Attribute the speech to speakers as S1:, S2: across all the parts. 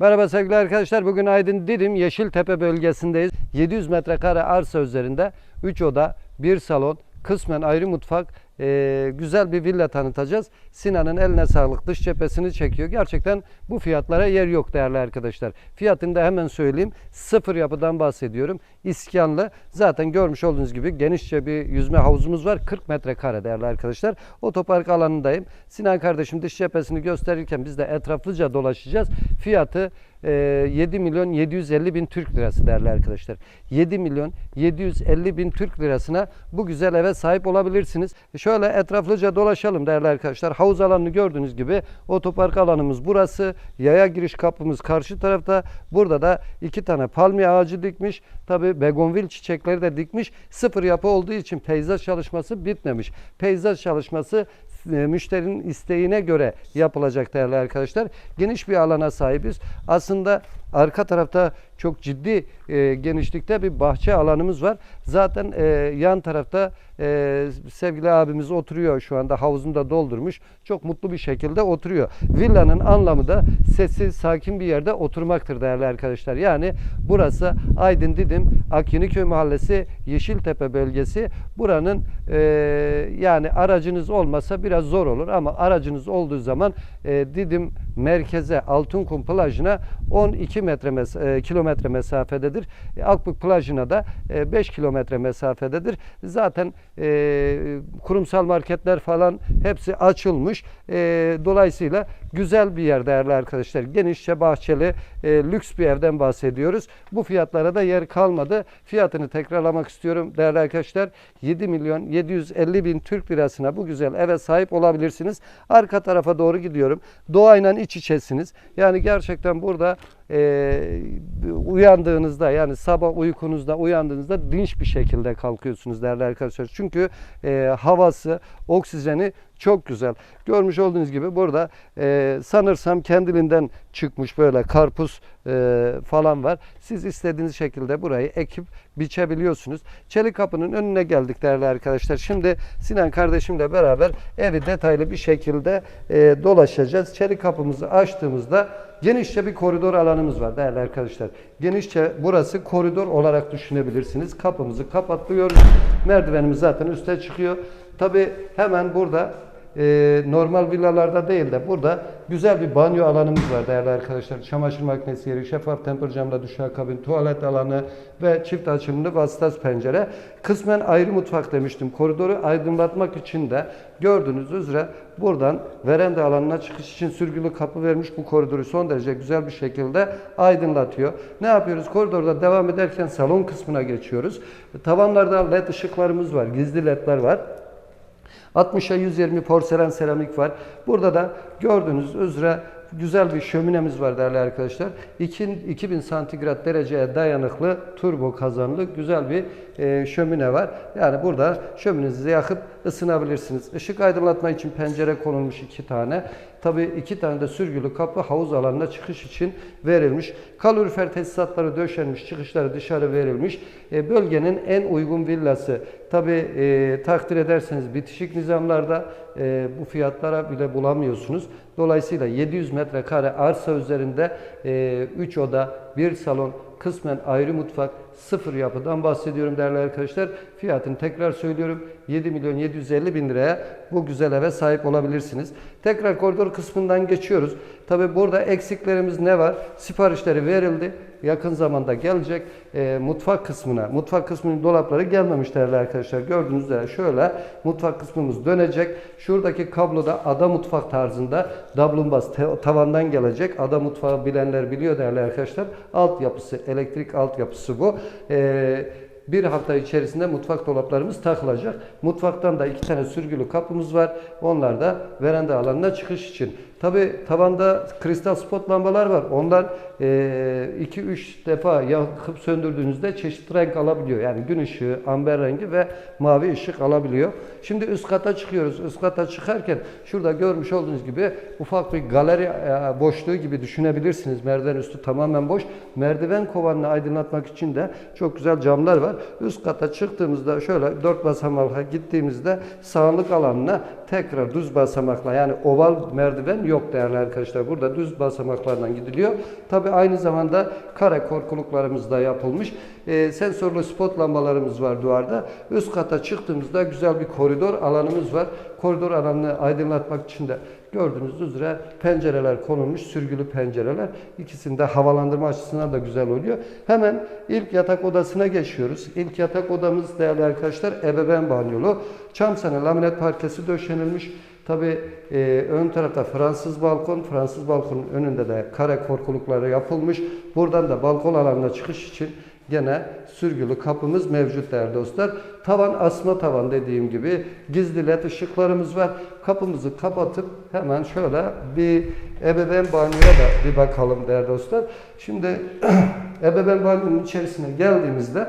S1: Merhaba sevgili arkadaşlar. Bugün Aydın Didim Yeşiltepe bölgesindeyiz. 700 metrekare arsa üzerinde 3 oda, 1 salon, kısmen ayrı mutfak, e, güzel bir villa tanıtacağız. Sinan'ın eline sağlık. Dış cephesini çekiyor. Gerçekten bu fiyatlara yer yok değerli arkadaşlar. Fiyatını da hemen söyleyeyim. Sıfır yapıdan bahsediyorum. İskanlı. Zaten görmüş olduğunuz gibi genişçe bir yüzme havuzumuz var. 40 metrekare değerli arkadaşlar. Otopark alanındayım. Sinan kardeşim dış cephesini gösterirken biz de etraflıca dolaşacağız. Fiyatı e, 7 milyon 750 bin Türk lirası değerli arkadaşlar. 7 milyon 750 bin Türk lirasına bu güzel eve sahip olabilirsiniz. Şöyle etraflıca dolaşalım değerli arkadaşlar. Havuz alanını gördüğünüz gibi otopark alanımız burası. Yaya giriş kapımız karşı tarafta. Burada da iki tane palmiye ağacı dikmiş. Tabi begonvil çiçekleri de dikmiş. Sıfır yapı olduğu için peyzaj çalışması bitmemiş. Peyzaj çalışması e, müşterinin isteğine göre yapılacak değerli arkadaşlar. Geniş bir alana sahibiz. Aslında arka tarafta çok ciddi e, genişlikte bir bahçe alanımız var. Zaten e, yan tarafta e, sevgili abimiz oturuyor şu anda havuzunu da doldurmuş. Çok mutlu bir şekilde oturuyor. Villanın anlamı da sessiz, sakin bir yerde oturmaktır değerli arkadaşlar. Yani burası Aydın Didim Akyeniköy Mahallesi Yeşiltepe bölgesi. Buranın e, yani aracınız olmasa biraz zor olur ama aracınız olduğu zaman e, Didim merkeze Altınkum plajına 12 metre mes- e, kilometre mesafededir. E, Akbük plajına da e, 5 kilometre mesafededir. Zaten e, kurumsal marketler falan hepsi açılmış. E, dolayısıyla güzel bir yer değerli arkadaşlar. Genişçe bahçeli, e, lüks bir evden bahsediyoruz. Bu fiyatlara da yer kalmadı. Fiyatını tekrarlamak istiyorum değerli arkadaşlar. 7 milyon 750 bin Türk lirasına bu güzel eve sahip olabilirsiniz. Arka tarafa doğru gidiyorum. Doğayla iç içesiniz. Yani gerçekten burada e, uyandığınızda yani sabah uykunuzda uyandığınızda dinç bir şekilde kalkıyorsunuz değerli arkadaşlar. Çünkü e, havası, oksijeni çok güzel. Görmüş olduğunuz gibi burada e, sanırsam kendiliğinden çıkmış böyle karpuz e, falan var. Siz istediğiniz şekilde burayı ekip biçebiliyorsunuz. Çelik kapının önüne geldik değerli arkadaşlar. Şimdi Sinan kardeşimle beraber evi detaylı bir şekilde e, dolaşacağız. Çelik kapımızı açtığımızda genişçe bir koridor alanımız var değerli arkadaşlar. Genişçe burası koridor olarak düşünebilirsiniz. Kapımızı kapatlıyoruz. Merdivenimiz zaten üste çıkıyor. Tabi hemen burada e, normal villalarda değil de burada güzel bir banyo alanımız var değerli arkadaşlar. Çamaşır makinesi yeri, şeffaf temper camla duşakabin, tuvalet alanı ve çift açılımlı vasıtaz pencere. Kısmen ayrı mutfak demiştim. Koridoru aydınlatmak için de gördüğünüz üzere buradan veranda alanına çıkış için sürgülü kapı vermiş bu koridoru son derece güzel bir şekilde aydınlatıyor. Ne yapıyoruz? Koridorda devam ederken salon kısmına geçiyoruz. Tavanlarda led ışıklarımız var, gizli ledler var. 60'a 120 porselen seramik var. Burada da gördüğünüz üzere güzel bir şöminemiz var değerli arkadaşlar. 2000 santigrat dereceye dayanıklı turbo kazanlı güzel bir e, şömine var. Yani burada şöminenizi yakıp ısınabilirsiniz. Işık aydınlatma için pencere konulmuş iki tane. Tabii iki tane de sürgülü kapı havuz alanına çıkış için verilmiş. Kalorifer tesisatları döşenmiş, çıkışları dışarı verilmiş. E, bölgenin en uygun villası. Tabii e, takdir ederseniz bitişik nizamlarda e, bu fiyatlara bile bulamıyorsunuz. Dolayısıyla 700 metrekare arsa üzerinde 3 oda, 1 salon, kısmen ayrı mutfak, sıfır yapıdan bahsediyorum değerli arkadaşlar. Fiyatını tekrar söylüyorum. 7 milyon 750 bin liraya bu güzel eve sahip olabilirsiniz. Tekrar koridor kısmından geçiyoruz. Tabi burada eksiklerimiz ne var? Siparişleri verildi. Yakın zamanda gelecek e, mutfak kısmına. Mutfak kısmının dolapları gelmemiş değerli arkadaşlar. Gördüğünüz üzere şöyle mutfak kısmımız dönecek. Şuradaki kabloda ada mutfak tarzında dablumbaz tavandan gelecek. Ada mutfağı bilenler biliyor değerli arkadaşlar. Altyapısı, elektrik altyapısı bu. E, bir hafta içerisinde mutfak dolaplarımız takılacak. Mutfaktan da iki tane sürgülü kapımız var. Onlar da veranda alanına çıkış için. Tabi tavanda kristal spot lambalar var. Onlar 2-3 defa yakıp söndürdüğünüzde çeşitli renk alabiliyor. Yani gün ışığı, amber rengi ve mavi ışık alabiliyor. Şimdi üst kata çıkıyoruz. Üst kata çıkarken şurada görmüş olduğunuz gibi ufak bir galeri e, boşluğu gibi düşünebilirsiniz. Merdiven üstü tamamen boş. Merdiven kovanını aydınlatmak için de çok güzel camlar var. Üst kata çıktığımızda şöyle dört basamakla gittiğimizde sağlık alanına tekrar düz basamakla yani oval merdiven yok değerli arkadaşlar. Burada düz basamaklardan gidiliyor. Tabi aynı zamanda kare korkuluklarımız da yapılmış. E, sensörlü spot lambalarımız var duvarda. Üst kata çıktığımızda güzel bir koridor alanımız var. Koridor alanını aydınlatmak için de gördüğünüz üzere pencereler konulmuş, sürgülü pencereler. İkisinde havalandırma açısından da güzel oluyor. Hemen ilk yatak odasına geçiyoruz. İlk yatak odamız değerli arkadaşlar ebeveyn banyolu. Çam sene laminat parkesi döşenilmiş. Tabi ön tarafta Fransız balkon, Fransız balkonun önünde de kare korkulukları yapılmış. Buradan da balkon alanına çıkış için gene sürgülü kapımız mevcut değerli dostlar. Tavan asma tavan dediğim gibi gizli led ışıklarımız var. Kapımızı kapatıp hemen şöyle bir ebeveyn banyoya da bir bakalım değerli dostlar. Şimdi ebeveyn banyonun içerisine geldiğimizde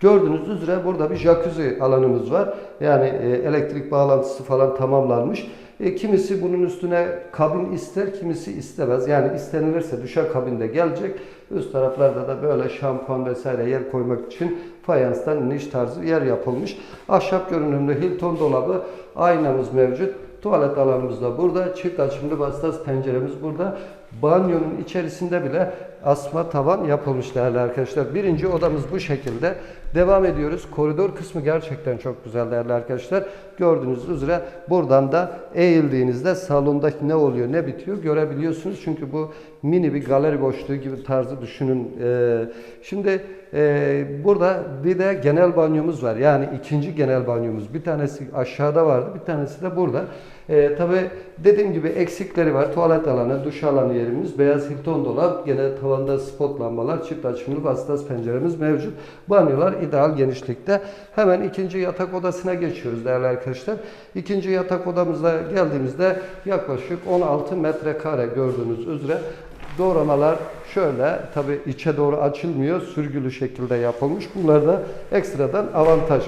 S1: Gördüğünüz üzere burada bir jacuzzi alanımız var. Yani e, elektrik bağlantısı falan tamamlanmış. E, kimisi bunun üstüne kabin ister, kimisi istemez. Yani istenilirse düşer kabinde gelecek. Üst taraflarda da böyle şampuan vesaire yer koymak için fayanstan niş tarzı yer yapılmış. Ahşap görünümlü Hilton dolabı, aynamız mevcut. Tuvalet alanımız da burada. Çift açımlı vasıtası penceremiz burada. Banyonun içerisinde bile asma tavan yapılmış değerli arkadaşlar. Birinci odamız bu şekilde. Devam ediyoruz. Koridor kısmı gerçekten çok güzel değerli arkadaşlar. Gördüğünüz üzere buradan da eğildiğinizde salondaki ne oluyor ne bitiyor görebiliyorsunuz. Çünkü bu mini bir galeri boşluğu gibi tarzı düşünün. Ee, şimdi e, burada bir de genel banyomuz var. Yani ikinci genel banyomuz. Bir tanesi aşağıda vardı bir tanesi de burada. Ee, Tabi dediğim gibi eksikleri var. Tuvalet alanı, duş alanı yerimiz, beyaz Hilton dolap, gene tavanda spot lambalar, çift açımlı vasıtası penceremiz mevcut. Banyolar ideal genişlikte. Hemen ikinci yatak odasına geçiyoruz değerli arkadaşlar. İkinci yatak odamıza geldiğimizde yaklaşık 16 metrekare gördüğünüz üzere doğramalar şöyle tabi içe doğru açılmıyor. Sürgülü şekilde yapılmış. Bunlar da ekstradan avantaj.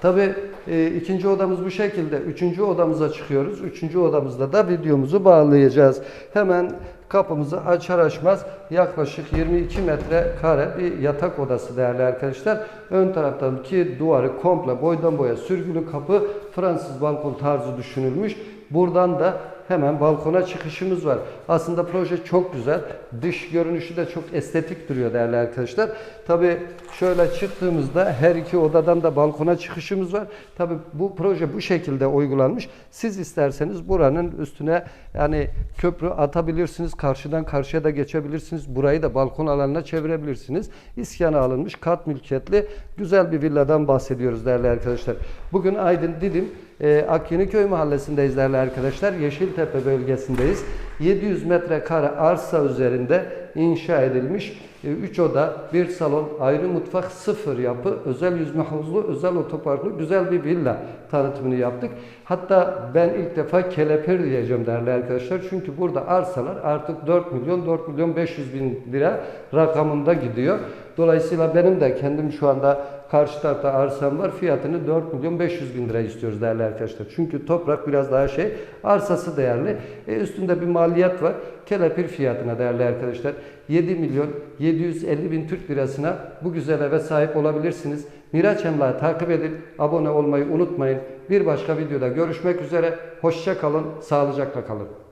S1: Tabi e, ikinci odamız bu şekilde. Üçüncü odamıza çıkıyoruz. Üçüncü odamızda da videomuzu bağlayacağız. Hemen kapımızı açar açmaz yaklaşık 22 metrekare bir yatak odası değerli arkadaşlar. Ön taraftaki duvarı komple boydan boya sürgülü kapı Fransız balkon tarzı düşünülmüş. Buradan da hemen balkona çıkışımız var. Aslında proje çok güzel. Dış görünüşü de çok estetik duruyor değerli arkadaşlar. Tabi şöyle çıktığımızda her iki odadan da balkona çıkışımız var. Tabi bu proje bu şekilde uygulanmış. Siz isterseniz buranın üstüne yani köprü atabilirsiniz. Karşıdan karşıya da geçebilirsiniz. Burayı da balkon alanına çevirebilirsiniz. İskana alınmış kat mülkiyetli güzel bir villadan bahsediyoruz değerli arkadaşlar. Bugün Aydın Didim e, Akyeniköy mahallesindeyiz değerli arkadaşlar. Yeşiltepe bölgesindeyiz. 700 metrekare arsa üzerinde inşa edilmiş 3 oda, bir salon, ayrı mutfak, sıfır yapı, özel yüzme havuzlu, özel otoparklı güzel bir villa tanıtımını yaptık. Hatta ben ilk defa kelepir diyeceğim değerli arkadaşlar. Çünkü burada arsalar artık 4 milyon, 4 milyon 500 bin lira rakamında gidiyor. Dolayısıyla benim de kendim şu anda karşı tarafta arsam var. Fiyatını 4 milyon 500 bin lira istiyoruz değerli arkadaşlar. Çünkü toprak biraz daha şey, arsası değerli. E, üstünde bir maliyet var. Kelepir fiyatına değerli arkadaşlar 7 milyon 750 bin Türk lirasına bu güzel eve sahip olabilirsiniz. Miraç Emlak'ı takip edin, abone olmayı unutmayın. Bir başka videoda görüşmek üzere. Hoşça kalın, sağlıcakla kalın.